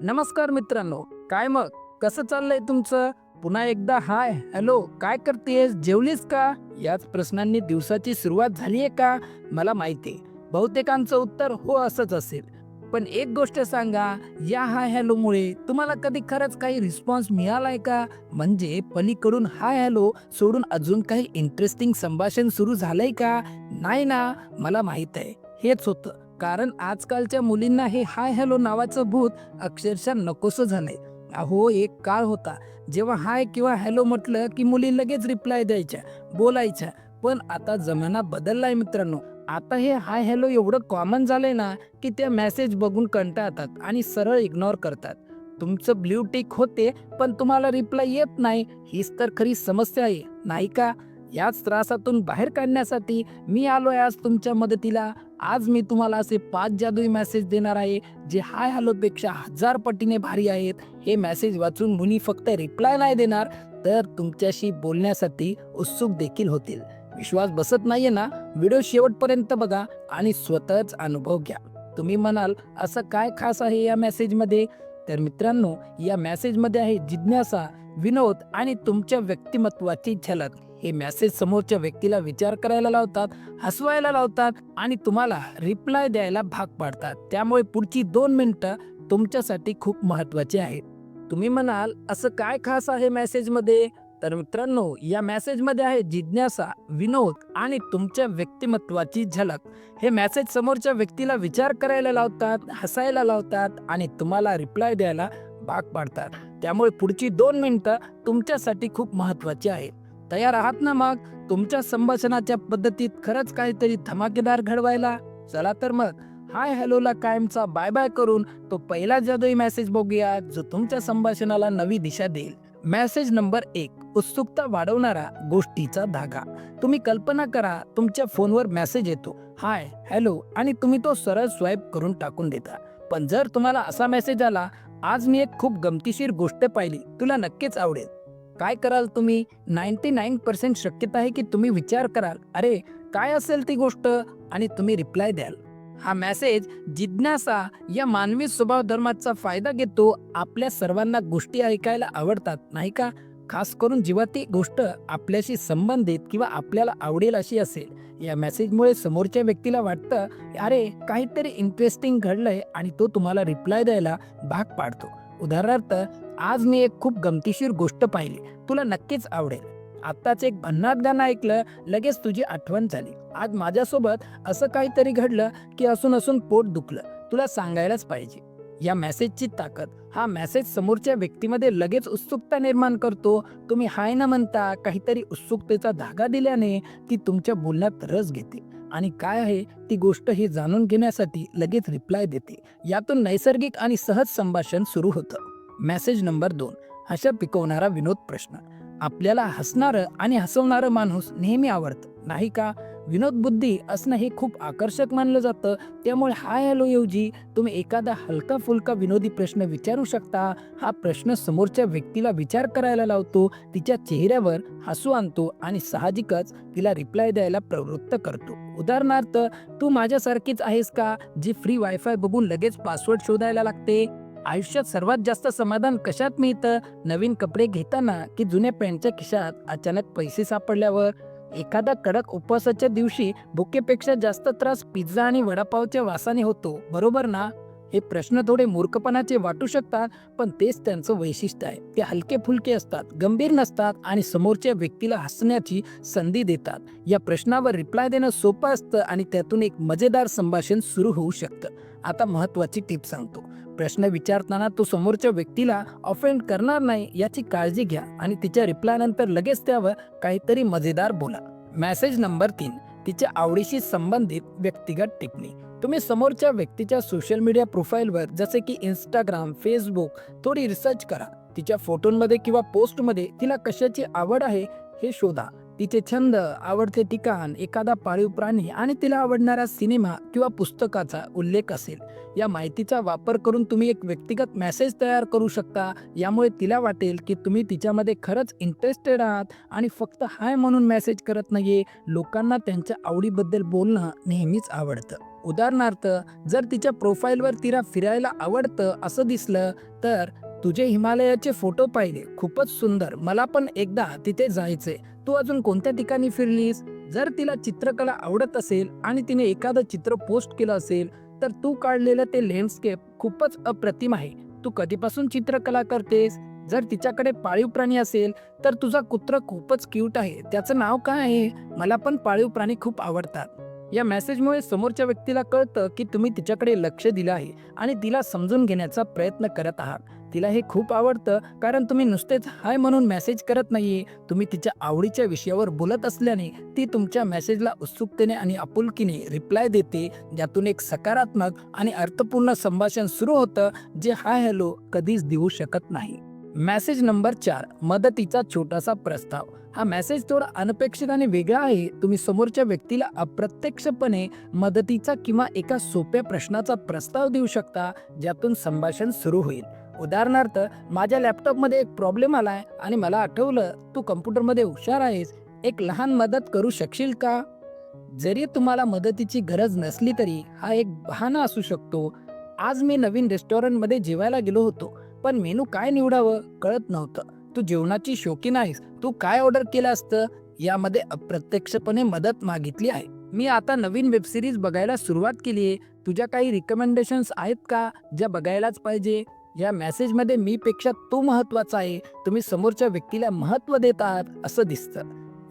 नमस्कार मित्रांनो काय मग? कसं चाललंय तुमचं? पुन्हा एकदा हाय हॅलो काय करतेस? जेवलीस का? याच प्रश्नांनी दिवसाची सुरुवात आहे का? मला माहिती बहुतेकांचं उत्तर हो असंच असेल. पण एक गोष्ट सांगा या हाय हॅलोमुळे तुम्हाला कधी खरंच काही रिस्पॉन्स मिळालाय का? म्हणजे पलीकडून हाय हॅलो सोडून अजून काही इंटरेस्टिंग संभाषण सुरू झालंय का? नाही ना मला माहीत आहे. हेच होतं. कारण आजकालच्या मुलींना हे हाय हॅलो नावाचं भूत अक्षरशः नकोसं झालंय. अहो एक काळ होता. जेव्हा हाय किंवा हॅलो म्हटलं की मुली लगेच रिप्लाय द्यायच्या बोलायच्या. पण आता जमाना बदललाय मित्रांनो. आता हे हाय हॅलो एवढं कॉमन झालंय ना की त्या मेसेज बघून कंटाळतात आणि सरळ इग्नोर करतात. तुमचं ब्ल्यू टिक होते पण तुम्हाला रिप्लाय येत नाही. हीच तर खरी समस्या आहे नाही का? याच त्रासातून बाहेर काढण्यासाठी मी आलो आहे आज तुमच्या मदतीला. आज मी तुम्हाला असे पाच जादुई मेसेज देणार आहे जे हाय हॅलोपेक्षा हजार पटीने भारी आहेत. हे मेसेज वाचून मुनी फक्त रिप्लाय नाही देणार तर तुमच्याशी बोलण्यासाठी उत्सुक देखील होतील. विश्वास बसत नाहीये ना? व्हिडिओ शेवटपर्यंत बघा आणि स्वतःच अनुभव घ्या. तुम्ही म्हणाल असं काय खास आहे या मेसेजमध्ये तर मित्रांनो या मेसेजमध्ये आहे जिज्ञासा विनोद आणि तुमच्या व्यक्तिमत्वाची झलक. हे मेसेज समोरच्या व्यक्तीला विचार करायला लावतात हसवायला लावतात आणि तुम्हाला रिप्लाय द्यायला भाग पाडतात. त्यामुळे पुढची दोन मिनिटं तुमच्यासाठी खूप महत्वाची आहेत. तुम्ही म्हणाल असं काय खास आहे मेसेजमध्ये तर मित्रांनो या मेसेजमध्ये आहे जिज्ञासा विनोद आणि तुमच्या व्यक्तिमत्वाची झलक. हे मेसेज समोरच्या व्यक्तीला विचार करायला लावतात हसायला लावतात आणि तुम्हाला रिप्लाय द्यायला भाग पाडतात. त्यामुळे पुढची दोन मिनिटं तुमच्यासाठी खूप महत्वाची आहेत. तयार आहात ना मग? तुमच्या संभाषणाच्या पद्धतीत खरंच काहीतरी धमाकेदार घडवायला? चला तर मग. हाय हॅलोला कायमचा बाय बाय करून तो पहिला जादुई मेसेज बघूया जो तुमच्या संभाषणाला नवी दिशा देईल. मेसेज नंबर एक. उत्सुकता वाढवणारा गोष्टीचा धागा. तुम्ही कल्पना करा तुमच्या फोनवर मेसेज येतो. हाय हॅलो आणि तुम्ही तो सरळ स्वाईप करून टाकून देता. पण जर तुम्हाला असा मेसेज आला आज मी एक खूप गमतीशीर गोष्ट पाहिली. तुला नक्कीच आवडेल. काय कराल तुम्ही? नाईन्टी नाईन पर्सेंट शक्यता आहे की तुम्ही विचार कराल. अरे काय असेल ती गोष्ट? आणि तुम्ही रिप्लाय द्याल. हा मेसेज जिज्ञासा या मानवी स्वभाव धर्माचा फायदा घेतो. आपल्या सर्वांना गोष्टी ऐकायला आवडतात नाही का? खास करून जेव्हा ती गोष्ट आपल्याशी संबंधित किंवा आपल्याला आवडेल अशी असेल. या मेसेजमुळे समोरच्या व्यक्तीला वाटतं अरे काहीतरी इंटरेस्टिंग घडलंय आणि तो तुम्हाला रिप्लाय द्यायला भाग पाडतो. उदाहरणार्थ आज मी एक खूप गमतीशीर गोष्ट पाहिली तुला नक्कीच आवडेल. आत्ताच एक भन्नाट गाणं ऐकलं लगेच तुझी आठवण झाली. आज माझ्यासोबत असं काहीतरी घडलं की असून असून पोट दुखलं. तुला सांगायलाच पाहिजे. या मेसेजची ताकद हा मेसेज समोरच्या व्यक्तीमध्ये लगेच उत्सुकता निर्माण करतो. तुम्ही हाय न म्हणता काहीतरी उत्सुकतेचा धागा दिल्याने ती तुमच्या बोलण्यात रस घेते. आणि काय आहे ती गोष्ट हे जाणून घेण्यासाठी लगेच रिप्लाय देते. यातून नैसर्गिक आणि सहज संभाषण सुरू होतं. मेसेज नंबर दोन. हशा पिकवणारा विनोद प्रश्न. आपल्याला हसणारं आणि हसवणारं माणूस नेहमी आवडतं. नाही का? विनोद बुद्धी असणं हे खूप आकर्षक मानलं जातं. त्यामुळे हाय हॅलो ऐवजी तुम्ही एखादा हलका फुलका विनोदी प्रश्न विचारू शकता. हा प्रश्न समोरच्या व्यक्तीला विचार करायला लावतो तिच्या चेहऱ्यावर हसू आणतो आणि साहजिकच तिला रिप्लाय द्यायला प्रवृत्त करतो. उदाहरणार्थ तू माझ्यासारखीच आहेस का जी फ्री वायफाय बघून लगेच पासवर्ड शोधायला लागते? आयुष्यात सर्वात जास्त समाधान कशात मिळतं? नवीन कपडे घेताना की जुन्या पॅन्टच्या खिशात अचानक पैसे सापडल्यावर? एखादा कडक उपवासाच्या दिवशी भुकेपेक्षा जास्त त्रास पिझ्झा आणि वडापावच्या वासाने होतो बरोबर ना? हे प्रश्न थोडे मूर्खपणाचे वाटू शकतात पण तेच त्यांचं वैशिष्ट्य आहे. ते हलके फुलके असतात गंभीर नसतात आणि समोरच्या व्यक्तीला हसण्याची संधी देतात. या प्रश्नावर रिप्लाय देणं सोपं असतं आणि त्यातून एक मजेदार संभाषण सुरू होऊ शकतं. आता महत्वाची टिप सांगतो. प्रश्न विचारताना तो समोरच्या व्यक्तीला ऑफेंड करणार नाही याची काळजी घ्या आणि तिच्या रिप्लायनंतर लगेच त्यावर काहीतरी मजेदार बोला. मेसेज नंबर तीन. तिच्या आवडीशी संबंधित व्यक्तिगत टिप्पणी. तुम्ही समोरच्या व्यक्तीच्या सोशल मीडिया प्रोफाईलवर जसे की इंस्टाग्राम फेसबुक थोडी रिसर्च करा. तिच्या फोटोंमध्ये किंवा पोस्टमध्ये तिला कशाची आवड आहे हे शोधा. तिचे छंद आवडते ठिकाण एखादा पाळीव प्राणी आणि तिला आवडणारा सिनेमा किंवा पुस्तकाचा उल्लेख असेल. या माहितीचा वापर करून तुम्ही एक व्यक्तिगत मेसेज तयार करू शकता. यामुळे तिला वाटेल की तुम्ही तिच्यामध्ये खरंच इंटरेस्टेड आहात आणि फक्त हाय म्हणून मेसेज करत नाहीये. लोकांना त्यांच्या आवडीबद्दल बोलणं नेहमीच आवडतं. उदाहरणार्थ जर तिच्या प्रोफाईलवर तिला फिरायला आवडतं असं दिसलं तर तुझे हिमालयाचे फोटो पाहिले खूपच सुंदर. मला पण एकदा तिथे जायचे तू अजून कोणत्या ठिकाणी फिरलीस? जर तिला चित्रकला आवडत असेल आणि तिने एखादं चित्र पोस्ट केलं असेल तर तू काढलेलं ते लँडस्केप खूपच अप्रतिम आहे. तू कधीपासून चित्रकला करतेस? जर तिच्याकडे पाळीव प्राणी असेल तर तुझा कुत्र खूपच क्यूट आहे. त्याचं नाव काय आहे? मला पण पाळीव प्राणी खूप आवडतात. या मेसेजमुळे समोरच्या व्यक्तीला कळतं की तुम्ही तिच्याकडे लक्ष दिलं आहे आणि तिला समजून घेण्याचा प्रयत्न करत आहात. तिला हे खूप आवडतं कारण तुम्ही नुसतेच हाय म्हणून मेसेज करत नाहीये. तुम्ही तिच्या आवडीच्या विषयावर बोलत असल्याने ती तुमच्या मेसेजला उत्सुकतेने आणि आपुलकीने रिप्लाय देते ज्यातून एक सकारात्मक आणि अर्थपूर्ण संभाषण सुरू होतं जे हाय हॅलो कधीच देऊ शकत नाही. मेसेज नंबर चार मदतीचा छोटासा प्रस्ताव. हा मेसेज थोडा अनपेक्षित आणि वेगळा आहे. तुम्ही समोरच्या व्यक्तीला अप्रत्यक्षपणे मदतीचा किंवा एका सोप्या प्रश्नाचा प्रस्ताव देऊ शकता ज्यातून संभाषण सुरू होईल. उदाहरणार्थ माझ्या लॅपटॉपमध्ये एक प्रॉब्लेम आलाय आणि मला आठवलं तू कम्प्युटरमध्ये हुशार आहेस. एक लहान मदत करू शकशील का? जरी तुम्हाला मदतीची गरज नसली तरी हा एक बहाणा असू शकतो. आज मी नवीन रेस्टॉरंटमध्ये जेवायला गेलो होतो पण मेनू काय निवडावं कळत नव्हतं. तू जेवणाची शौकीन आहेस. तू काय ऑर्डर केलं असतं? यामध्ये अप्रत्यक्षपणे मदत मागितली आहे. मी आता नवीन वेबसिरीज बघायला सुरुवात केली आहे तुझ्या काही रिकमेंडेशन्स आहेत का ज्या बघायलाच पाहिजे? या मेसेजमध्ये मी पेक्षा तो महत्त्वाचा आहे तुम्ही समोरच्या व्यक्तीला महत्त्व देत आहात असं दिसतं.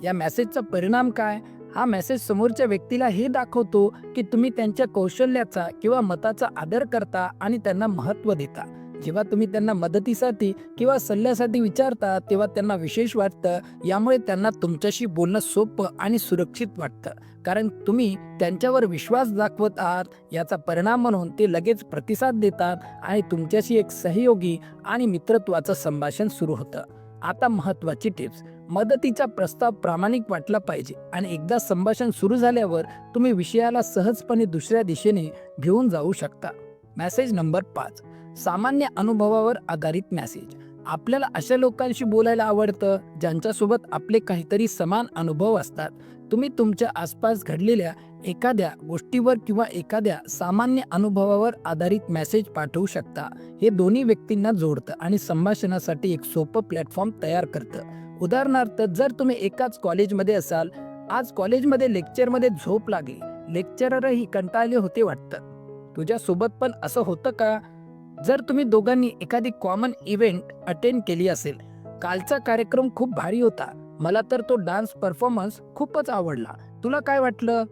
या मेसेजचा परिणाम काय? हा मेसेज समोरच्या व्यक्तीला हे दाखवतो की तुम्ही त्यांच्या कौशल्याचा किंवा मताचा आदर करता आणि त्यांना महत्त्व देता. जेव्हा तुम्ही त्यांना मदतीसाठी किंवा सल्ल्यासाठी विचारता तेव्हा त्यांना विशेष वाटतं. यामुळे त्यांना तुमच्याशी बोलणं सोपं आणि सुरक्षित वाटतं. कारण तुम्ही त्यांच्यावर विश्वास दाखवत आहात याचा परिणाम म्हणून ते लगेच प्रतिसाद देतात आणि तुमच्याशी एक सहयोगी आणि मित्रत्वाचं संभाषण सुरू होतं. आता महत्त्वाची टिप्स. मदतीचा प्रस्ताव प्रामाणिक वाटला पाहिजे आणि एकदा संभाषण सुरू झाल्यावर तुम्ही विषयाला सहजपणे दुसऱ्या दिशेने घेऊन जाऊ शकता. मेसेज नंबर पाच. सामान्य अनुभवावर आधारित मेसेज आपल्याला अशा लोकांशी बोलायला आवडतं ज्यांच्यासोबत आपले काहीतरी समान अनुभव असतात. तुम्ही तुमच्या आसपास घडलेल्या एखाद्या गोष्टीवर किंवा एखाद्या सामान्य अनुभवावर आधारित मेसेज पाठवू शकता. हे दोन्ही व्यक्तींना जोडतं आणि संभाषणासाठी एक सोपं प्लॅटफॉर्म तयार करतं. उदाहरणार्थ जर तुम्ही एकाच कॉलेजमध्ये असाल आज कॉलेजमध्ये लेक्चरमध्ये झोप लागली. लेक्चररही कंटाळले होते वाटतं. तुझ्यासोबत पण असं होतं का? जर तुम्ही दोघांनी एखादी कॉमन इव्हेंट अटेंड केली असेल कालचा कार्यक्रम खूप भारी होता. मला तर तो डान्स परफॉर्मन्स खूपच आवडला. तुला काय वाटलं?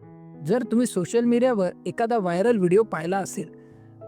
जर तुम्ही सोशल मीडियावर एखादा व्हायरल व्हिडिओ पाहिला असेल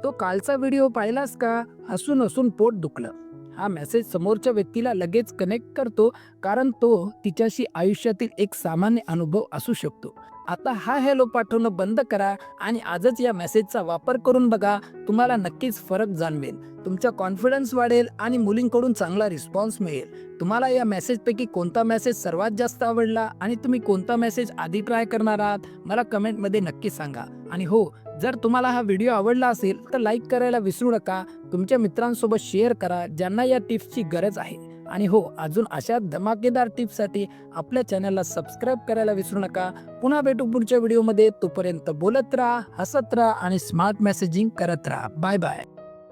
तो कालचा व्हिडिओ पाहिलास का? हसून हसून पोट दुखलं. हा मेसेज समोरच्या व्यक्तीला लगेच कनेक्ट करतो कारण तो तिच्याशी आयुष्यातील एक सामान्य अनुभव असू शकतो. आता हा हॅलो पाठवणं बंद करा आणि आजच या मेसेजचा वापर करून बघा तुम्हाला नक्कीच फरक जाणवेल. तुमचा कॉन्फिडन्स वाढेल आणि मुलींकडून चांगला रिस्पॉन्स मिळेल. तुम्हाला या मेसेजपैकी कोणता मेसेज सर्वात जास्त आवडला आणि तुम्ही कोणता मेसेज आधी ट्राय करणार आहात मला कमेंटमध्ये नक्की सांगा. आणि हो जर तुम्हाला हा व्हिडिओ आवडला असेल तर लाईक करायला विसरू नका. तुमच्या मित्रांसोबत शेअर करा ज्यांना या टिप्सची गरज आहे. आणि हो अजून अशा धमाकेदार टिप्ससाठी आपल्या चॅनलला सबस्क्राईब करायला विसरू नका. पुन्हा भेटू पुढच्या व्हिडिओमध्ये. तोपर्यंत बोलत राहा हसत राहा आणि स्मार्ट मेसेजिंग करत राहा. Bye bye